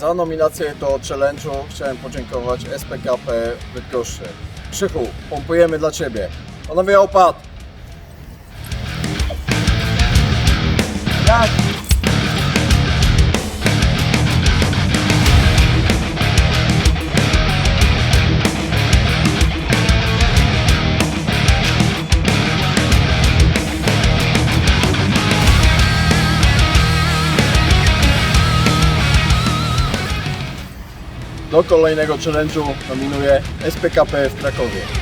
Za nominację do challenge'u chciałem podziękować SPKP Bydgoszczy. Krzychu, pompujemy dla Ciebie. Panowie opad! Do kolejnego challenge'u nominuję SPKP w Krakowie.